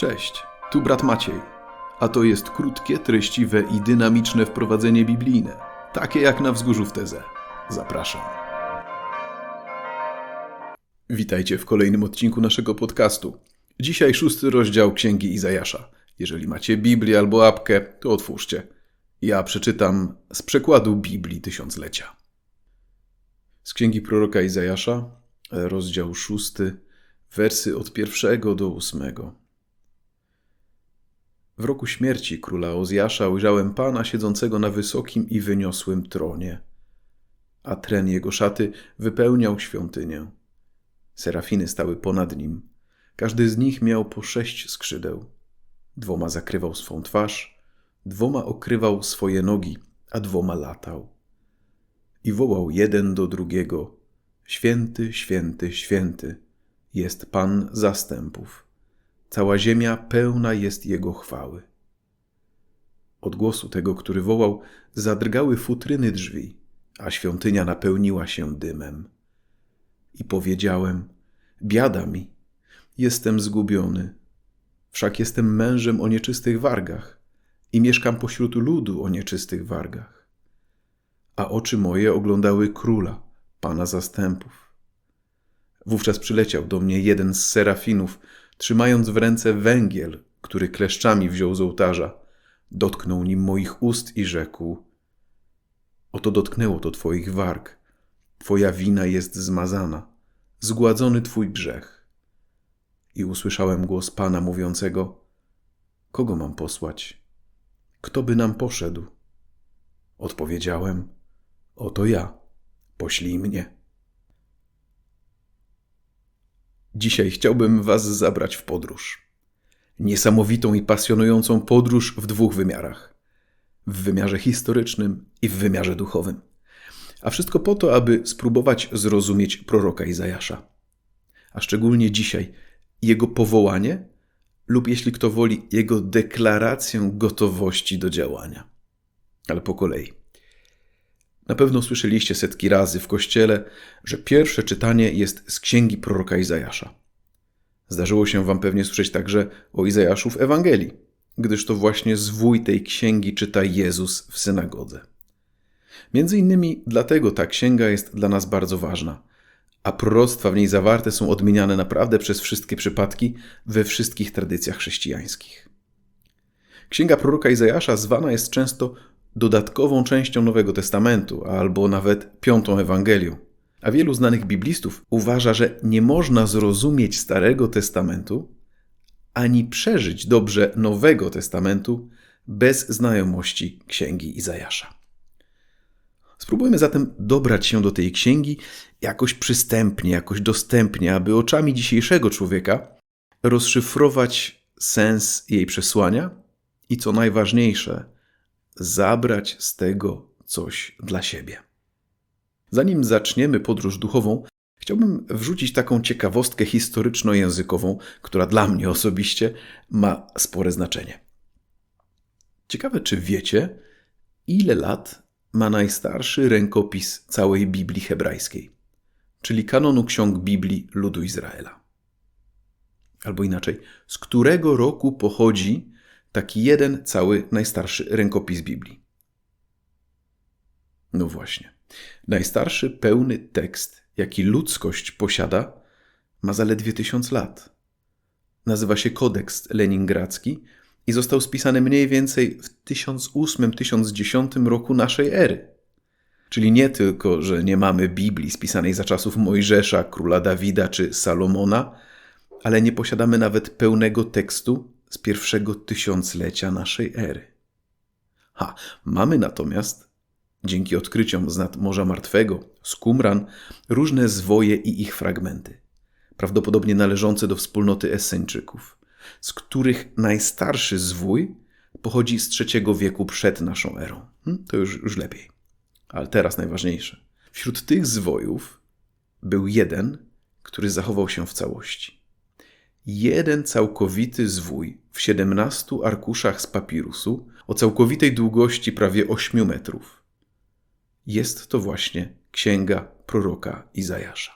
Cześć, tu brat Maciej, a to jest krótkie, treściwe i dynamiczne wprowadzenie biblijne, takie jak na wzgórzu w Teze. Zapraszam. Witajcie w kolejnym odcinku naszego podcastu. Dzisiaj szósty rozdział Księgi Izajasza. Jeżeli macie Biblię albo apkę, to otwórzcie. Ja przeczytam z przekładu Biblii Tysiąclecia. Z Księgi proroka Izajasza, rozdział szósty, wersy od pierwszego do ósmego. W roku śmierci króla Ozjasza ujrzałem Pana siedzącego na wysokim i wyniosłym tronie, a tren jego szaty wypełniał świątynię. Serafiny stały ponad nim. Każdy z nich miał po sześć skrzydeł. Dwoma zakrywał swą twarz, dwoma okrywał swoje nogi, a dwoma latał. I wołał jeden do drugiego: Święty, święty, święty jest Pan zastępów. Cała ziemia pełna jest Jego chwały. Od głosu tego, który wołał, zadrgały futryny drzwi, a świątynia napełniła się dymem. I powiedziałem: Biada mi, jestem zgubiony. Wszak jestem mężem o nieczystych wargach i mieszkam pośród ludu o nieczystych wargach. A oczy moje oglądały króla, pana zastępów. Wówczas przyleciał do mnie jeden z serafinów, trzymając w ręce węgiel, który kleszczami wziął z ołtarza. Dotknął nim moich ust i rzekł: Oto dotknęło to twoich warg. Twoja wina jest zmazana, zgładzony twój grzech. I usłyszałem głos Pana mówiącego: Kogo mam posłać? Kto by nam poszedł? Odpowiedziałem: Oto ja, poślij mnie. Dzisiaj chciałbym Was zabrać w podróż. Niesamowitą i pasjonującą podróż w dwóch wymiarach: w wymiarze historycznym i w wymiarze duchowym. A wszystko po to, aby spróbować zrozumieć proroka Izajasza. A szczególnie dzisiaj jego powołanie lub, jeśli kto woli, jego deklarację gotowości do działania. Ale po kolei. Na pewno słyszeliście setki razy w kościele, że pierwsze czytanie jest z księgi proroka Izajasza. Zdarzyło się wam pewnie słyszeć także o Izajaszu w Ewangelii, gdyż to właśnie zwój tej księgi czyta Jezus w synagodze. Między innymi dlatego ta księga jest dla nas bardzo ważna, a proroctwa w niej zawarte są odmieniane naprawdę przez wszystkie przypadki we wszystkich tradycjach chrześcijańskich. Księga proroka Izajasza zwana jest często dodatkową częścią Nowego Testamentu, albo nawet piątą Ewangelią. A wielu znanych biblistów uważa, że nie można zrozumieć Starego Testamentu ani przeżyć dobrze Nowego Testamentu bez znajomości Księgi Izajasza. Spróbujmy zatem dobrać się do tej księgi jakoś przystępnie, jakoś dostępnie, aby oczami dzisiejszego człowieka rozszyfrować sens jej przesłania i co najważniejsze, zabrać z tego coś dla siebie. Zanim zaczniemy podróż duchową, chciałbym wrzucić taką ciekawostkę historyczno-językową, która dla mnie osobiście ma spore znaczenie. Ciekawe, czy wiecie, ile lat ma najstarszy rękopis całej Biblii hebrajskiej, czyli kanonu ksiąg Biblii ludu Izraela. Albo inaczej, z którego roku pochodzi taki jeden cały najstarszy rękopis Biblii. No właśnie. Najstarszy pełny tekst, jaki ludzkość posiada, ma zaledwie tysiąc lat. Nazywa się Kodeks Leningradzki i został spisany mniej więcej w 1008-1010 roku naszej ery. Czyli nie tylko, że nie mamy Biblii spisanej za czasów Mojżesza, króla Dawida czy Salomona, ale nie posiadamy nawet pełnego tekstu z pierwszego tysiąclecia naszej ery. Ha, mamy natomiast, dzięki odkryciom z nad Morza Martwego, z Qumran, różne zwoje i ich fragmenty, prawdopodobnie należące do wspólnoty Esseńczyków, z których najstarszy zwój pochodzi z trzeciego wieku przed naszą erą. Hm, to już, już lepiej. Ale teraz najważniejsze. Wśród tych zwojów był jeden, który zachował się w całości jeden całkowity zwój w 17 arkuszach z papirusu o całkowitej długości prawie 8 metrów. Jest to właśnie księga proroka Izajasza.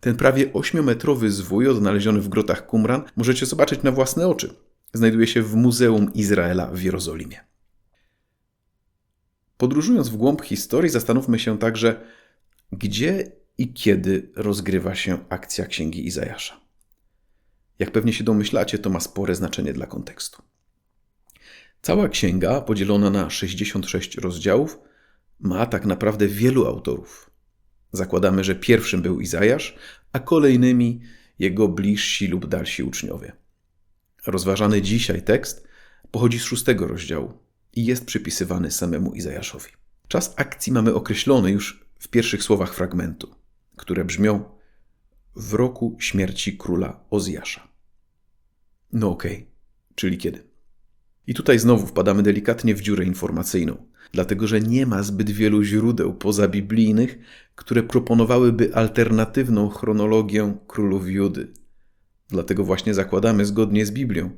Ten prawie 8-metrowy zwój odnaleziony w grotach Qumran możecie zobaczyć na własne oczy. Znajduje się w Muzeum Izraela w Jerozolimie. Podróżując w głąb historii, zastanówmy się także, gdzie i kiedy rozgrywa się akcja Księgi Izajasza. Jak pewnie się domyślacie, to ma spore znaczenie dla kontekstu. Cała księga, podzielona na 66 rozdziałów, ma tak naprawdę wielu autorów. Zakładamy, że pierwszym był Izajasz, a kolejnymi jego bliżsi lub dalsi uczniowie. Rozważany dzisiaj tekst pochodzi z szóstego rozdziału i jest przypisywany samemu Izajaszowi. Czas akcji mamy określony już w pierwszych słowach fragmentu, które brzmią w roku śmierci króla Ozjasza. No okej, okay. czyli kiedy? I tutaj znowu wpadamy delikatnie w dziurę informacyjną, dlatego że nie ma zbyt wielu źródeł pozabiblijnych, które proponowałyby alternatywną chronologię królów Judy. Dlatego właśnie zakładamy zgodnie z Biblią,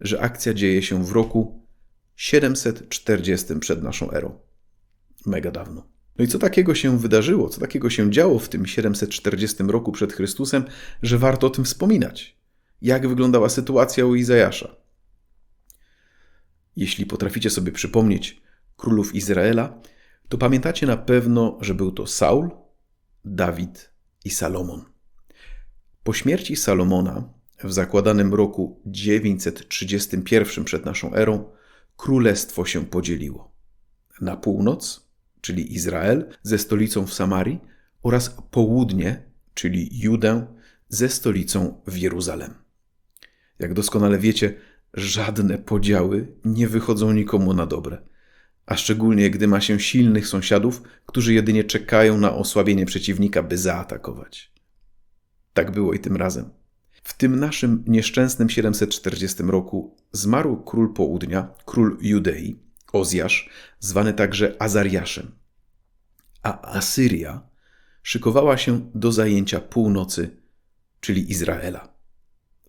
że akcja dzieje się w roku 740 przed naszą erą. Mega dawno. No i co takiego się wydarzyło, co takiego się działo w tym 740 roku przed Chrystusem, że warto o tym wspominać? Jak wyglądała sytuacja u Izajasza? Jeśli potraficie sobie przypomnieć królów Izraela, to pamiętacie na pewno, że był to Saul, Dawid i Salomon. Po śmierci Salomona w zakładanym roku 931 przed naszą erą królestwo się podzieliło. Na północ, czyli Izrael ze stolicą w Samarii, oraz południe, czyli Judę ze stolicą w Jeruzalem. Jak doskonale wiecie, żadne podziały nie wychodzą nikomu na dobre, a szczególnie gdy ma się silnych sąsiadów, którzy jedynie czekają na osłabienie przeciwnika, by zaatakować. Tak było i tym razem. W tym naszym nieszczęsnym 740 roku zmarł król południa, król Judei, Ozjasz, zwany także Azariaszem. A Asyria szykowała się do zajęcia północy, czyli Izraela.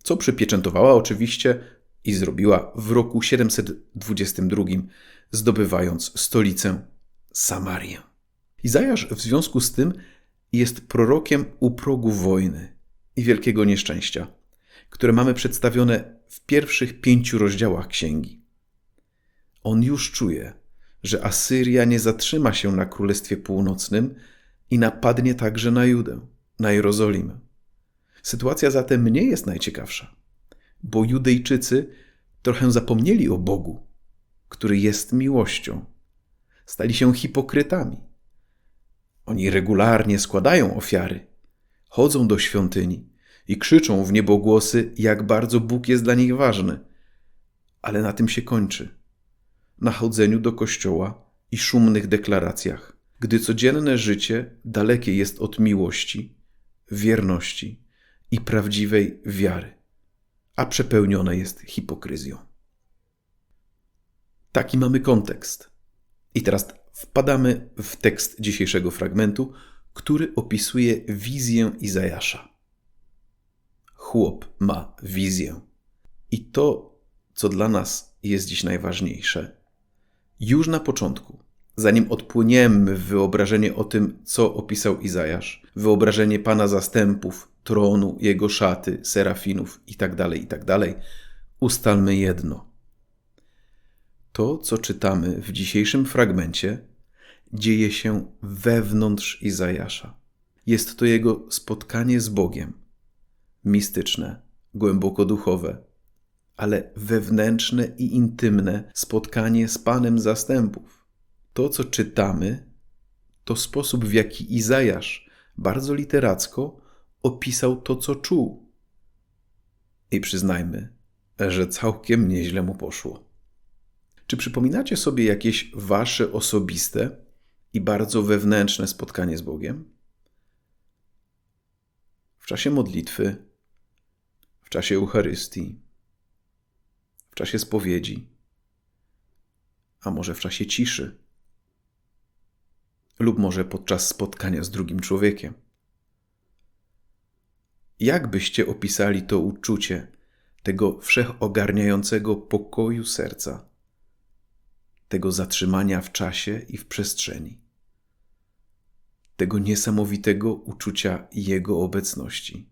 Co przypieczętowała oczywiście i zrobiła w roku 722, zdobywając stolicę Samarię. Izajasz w związku z tym jest prorokiem u progu wojny i wielkiego nieszczęścia, które mamy przedstawione w pierwszych pięciu rozdziałach księgi. On już czuje, że Asyria nie zatrzyma się na Królestwie Północnym i napadnie także na Judę, na Jerozolimę. Sytuacja zatem nie jest najciekawsza bo Judejczycy trochę zapomnieli o Bogu, który jest miłością. Stali się hipokrytami. Oni regularnie składają ofiary, chodzą do świątyni i krzyczą w niebogłosy, jak bardzo Bóg jest dla nich ważny. Ale na tym się kończy. Na chodzeniu do kościoła i szumnych deklaracjach, gdy codzienne życie dalekie jest od miłości, wierności i prawdziwej wiary a przepełnione jest hipokryzją. Taki mamy kontekst. I teraz wpadamy w tekst dzisiejszego fragmentu, który opisuje wizję Izajasza. Chłop ma wizję. I to, co dla nas jest dziś najważniejsze, już na początku, zanim odpłyniemy w wyobrażenie o tym, co opisał Izajasz, wyobrażenie Pana zastępów, tronu, jego szaty, serafinów itd., tak itd., tak ustalmy jedno. To, co czytamy w dzisiejszym fragmencie, dzieje się wewnątrz Izajasza. Jest to jego spotkanie z Bogiem. Mistyczne, głęboko duchowe, ale wewnętrzne i intymne spotkanie z Panem zastępów. To, co czytamy, to sposób, w jaki Izajasz bardzo literacko opisał to, co czuł. I przyznajmy, że całkiem nieźle mu poszło. Czy przypominacie sobie jakieś wasze osobiste i bardzo wewnętrzne spotkanie z Bogiem? W czasie modlitwy, w czasie Eucharystii, w czasie spowiedzi, a może w czasie ciszy, lub może podczas spotkania z drugim człowiekiem. Jak byście opisali to uczucie tego wszechogarniającego pokoju serca, tego zatrzymania w czasie i w przestrzeni? tego niesamowitego uczucia Jego obecności.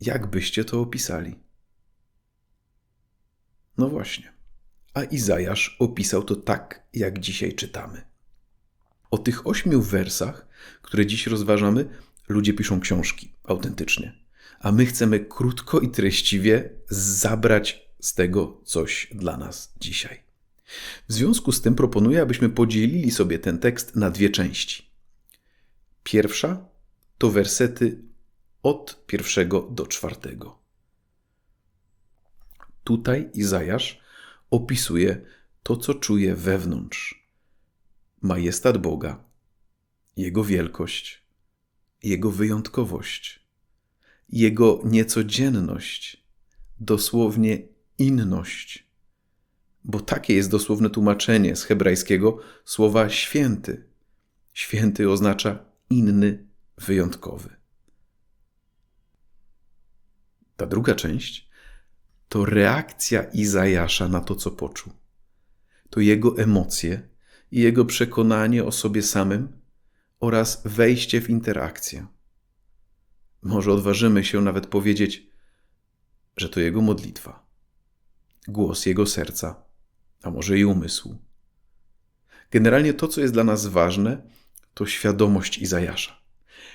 Jak byście to opisali? No właśnie. A Izajasz opisał to tak, jak dzisiaj czytamy. O tych ośmiu wersach, które dziś rozważamy, ludzie piszą książki autentycznie. A my chcemy krótko i treściwie zabrać z tego coś dla nas dzisiaj. W związku z tym proponuję, abyśmy podzielili sobie ten tekst na dwie części. Pierwsza to wersety od pierwszego do czwartego. Tutaj Izajasz opisuje to, co czuje wewnątrz. Majestat Boga, Jego wielkość, Jego wyjątkowość, Jego niecodzienność, dosłownie inność. Bo takie jest dosłowne tłumaczenie z hebrajskiego słowa święty. Święty oznacza inny, wyjątkowy. Ta druga część to reakcja Izajasza na to, co poczuł. To jego emocje i jego przekonanie o sobie samym oraz wejście w interakcję. Może odważymy się nawet powiedzieć, że to jego modlitwa, głos jego serca, a może i umysłu. Generalnie to, co jest dla nas ważne, to świadomość Izajasza.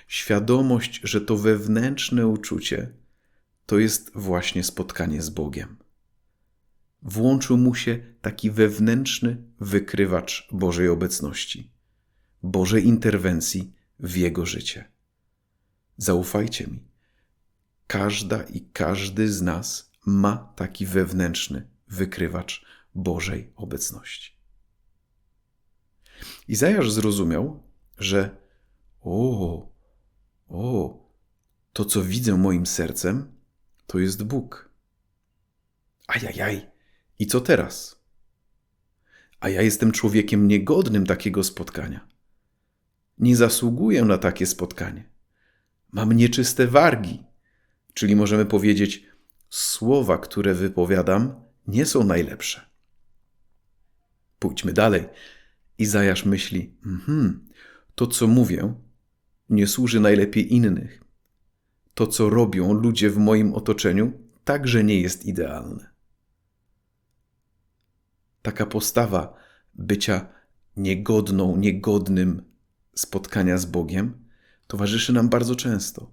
Świadomość, że to wewnętrzne uczucie, to jest właśnie spotkanie z Bogiem. Włączył mu się taki wewnętrzny wykrywacz Bożej obecności, Bożej interwencji w jego życie. Zaufajcie mi, każda i każdy z nas ma taki wewnętrzny wykrywacz Bożej obecności. Izajasz zrozumiał, że o, o, to co widzę moim sercem, to jest Bóg. Ajajaj, i co teraz? A ja jestem człowiekiem niegodnym takiego spotkania. Nie zasługuję na takie spotkanie. Mam nieczyste wargi, czyli możemy powiedzieć, słowa, które wypowiadam, nie są najlepsze. Pójdźmy dalej. Izajasz myśli, mhm, to co mówię, nie służy najlepiej innych, to, co robią ludzie w moim otoczeniu, także nie jest idealne. Taka postawa bycia niegodną, niegodnym spotkania z Bogiem towarzyszy nam bardzo często.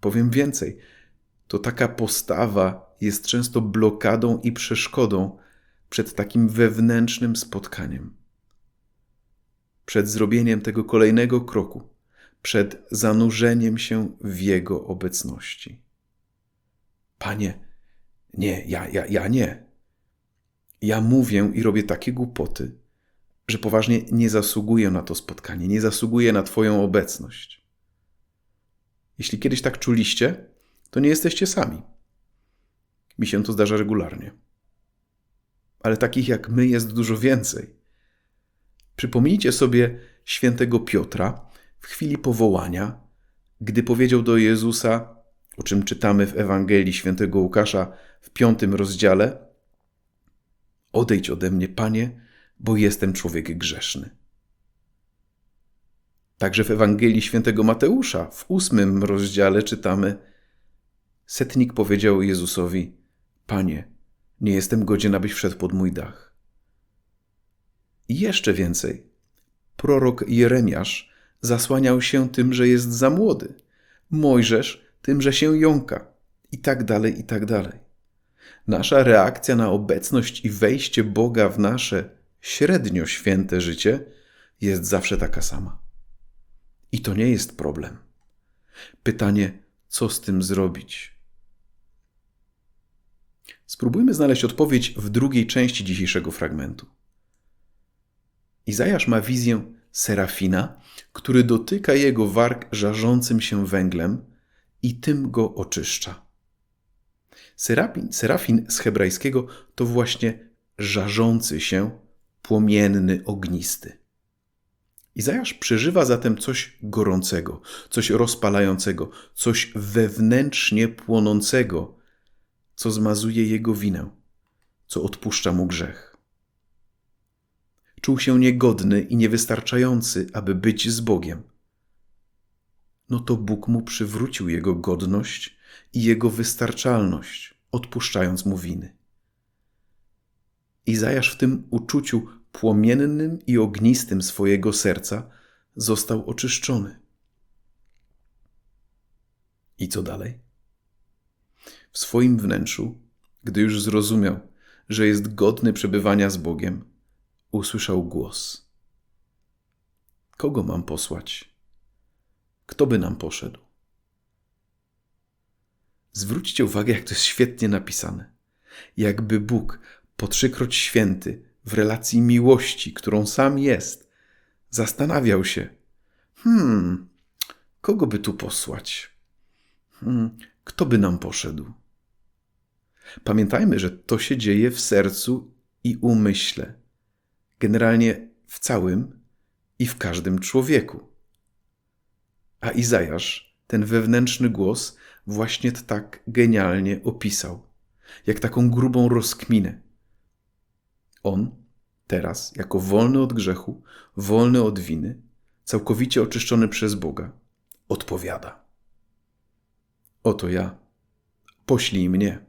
Powiem więcej, to taka postawa jest często blokadą i przeszkodą przed takim wewnętrznym spotkaniem, przed zrobieniem tego kolejnego kroku przed zanurzeniem się w Jego obecności. Panie, nie, ja, ja, ja nie. Ja mówię i robię takie głupoty, że poważnie nie zasługuję na to spotkanie, nie zasługuję na Twoją obecność. Jeśli kiedyś tak czuliście, to nie jesteście sami. Mi się to zdarza regularnie. Ale takich jak my jest dużo więcej. Przypomnijcie sobie świętego Piotra, w chwili powołania, gdy powiedział do Jezusa, o czym czytamy w Ewangelii świętego Łukasza w piątym rozdziale: Odejdź ode mnie, Panie, bo jestem człowiek grzeszny. Także w Ewangelii świętego Mateusza w ósmym rozdziale czytamy: Setnik powiedział Jezusowi: Panie, nie jestem godzien, abyś wszedł pod mój dach. I jeszcze więcej. Prorok Jeremiasz zasłaniał się tym, że jest za młody, Mojżesz tym, że się jąka, i tak dalej, i tak dalej. Nasza reakcja na obecność i wejście Boga w nasze średnio święte życie jest zawsze taka sama. I to nie jest problem. Pytanie, co z tym zrobić? Spróbujmy znaleźć odpowiedź w drugiej części dzisiejszego fragmentu. Izajasz ma wizję serafina, który dotyka jego warg żarzącym się węglem i tym go oczyszcza. Serafin, serafin z hebrajskiego to właśnie żarzący się, płomienny, ognisty. Izajasz przeżywa zatem coś gorącego, coś rozpalającego, coś wewnętrznie płonącego, co zmazuje jego winę, co odpuszcza mu grzech. Czuł się niegodny i niewystarczający, aby być z Bogiem. No to Bóg mu przywrócił jego godność i jego wystarczalność, odpuszczając mu winy. Izajasz w tym uczuciu płomiennym i ognistym swojego serca został oczyszczony. I co dalej? W swoim wnętrzu, gdy już zrozumiał, że jest godny przebywania z Bogiem, usłyszał głos: Kogo mam posłać? Kto by nam poszedł? Zwróćcie uwagę, jak to jest świetnie napisane. Jakby Bóg, po trzykroć święty, w relacji miłości, którą sam jest, zastanawiał się: Hmm, kogo by tu posłać? Hmm, kto by nam poszedł? Pamiętajmy, że to się dzieje w sercu i umyśle, generalnie w całym i w każdym człowieku. A Izajasz ten wewnętrzny głos właśnie tak genialnie opisał, jak taką grubą rozkminę. On, teraz, jako wolny od grzechu, wolny od winy, całkowicie oczyszczony przez Boga, odpowiada: Oto ja, poślij mnie.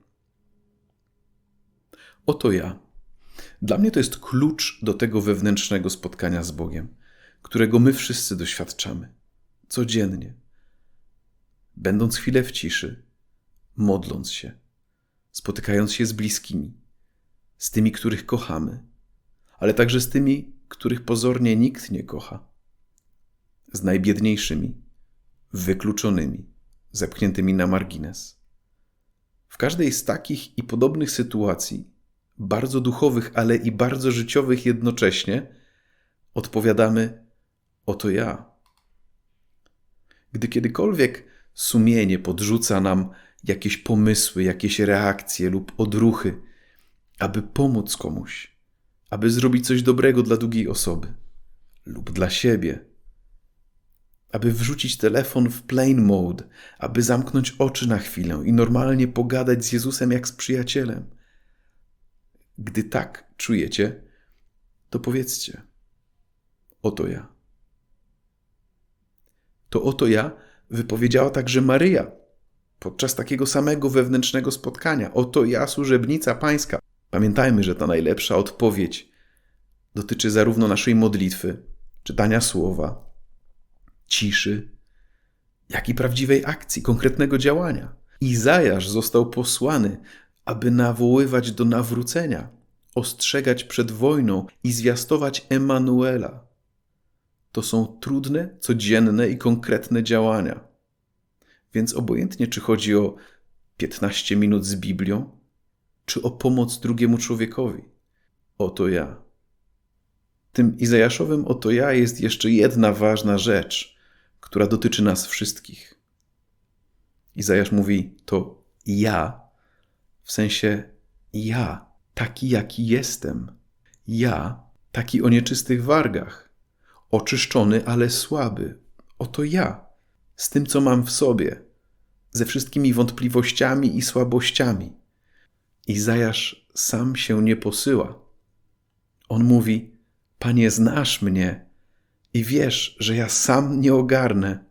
Oto ja. Dla mnie to jest klucz do tego wewnętrznego spotkania z Bogiem, którego my wszyscy doświadczamy. Codziennie, będąc chwilę w ciszy, modląc się, spotykając się z bliskimi, z tymi, których kochamy, ale także z tymi, których pozornie nikt nie kocha, z najbiedniejszymi, wykluczonymi, zepchniętymi na margines. W każdej z takich i podobnych sytuacji bardzo duchowych, ale i bardzo życiowych jednocześnie, odpowiadamy: Oto ja. Gdy kiedykolwiek sumienie podrzuca nam jakieś pomysły, jakieś reakcje lub odruchy, aby pomóc komuś, aby zrobić coś dobrego dla drugiej osoby lub dla siebie, aby wrzucić telefon w plain mode, aby zamknąć oczy na chwilę i normalnie pogadać z Jezusem jak z przyjacielem gdy tak czujecie, to powiedzcie: Oto ja. To oto ja wypowiedziała także Maryja podczas takiego samego wewnętrznego spotkania. Oto ja, służebnica Pańska. Pamiętajmy, że ta najlepsza odpowiedź dotyczy zarówno naszej modlitwy, czytania słowa, ciszy, jak i prawdziwej akcji, konkretnego działania. Izajasz został posłany aby nawoływać do nawrócenia, ostrzegać przed wojną i zwiastować Emanuela. To są trudne, codzienne i konkretne działania. Więc obojętnie, czy chodzi o 15 minut z Biblią, czy o pomoc drugiemu człowiekowi. Oto ja. Tym Izajaszowym oto ja jest jeszcze jedna ważna rzecz, która dotyczy nas wszystkich. Izajasz mówi: To ja w sensie ja, taki jaki jestem. Ja, taki o nieczystych wargach. Oczyszczony, ale słaby. Oto ja, z tym, co mam w sobie, ze wszystkimi wątpliwościami i słabościami. Izajasz sam się nie posyła. On mówi: Panie, znasz mnie i wiesz, że ja sam nie ogarnę,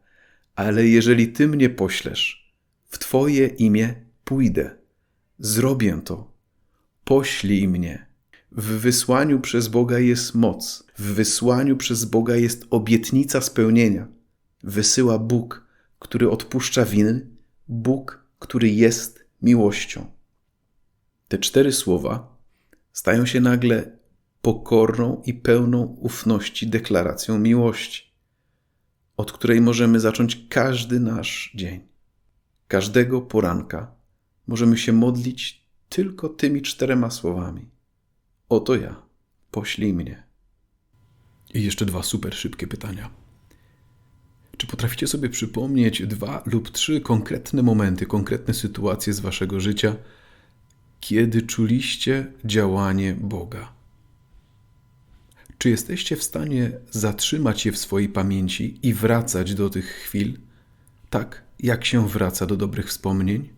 ale jeżeli Ty mnie poślesz, w Twoje imię pójdę. Zrobię to. Poślij mnie. W wysłaniu przez Boga jest moc. W wysłaniu przez Boga jest obietnica spełnienia. Wysyła Bóg, który odpuszcza winy, Bóg, który jest miłością. Te cztery słowa stają się nagle pokorną i pełną ufności deklaracją miłości, od której możemy zacząć każdy nasz dzień, każdego poranka możemy się modlić tylko tymi czterema słowami. Oto ja, poślij mnie. I jeszcze dwa super szybkie pytania. Czy potraficie sobie przypomnieć dwa lub trzy konkretne momenty, konkretne sytuacje z waszego życia, kiedy czuliście działanie Boga? Czy jesteście w stanie zatrzymać je w swojej pamięci i wracać do tych chwil, tak jak się wraca do dobrych wspomnień?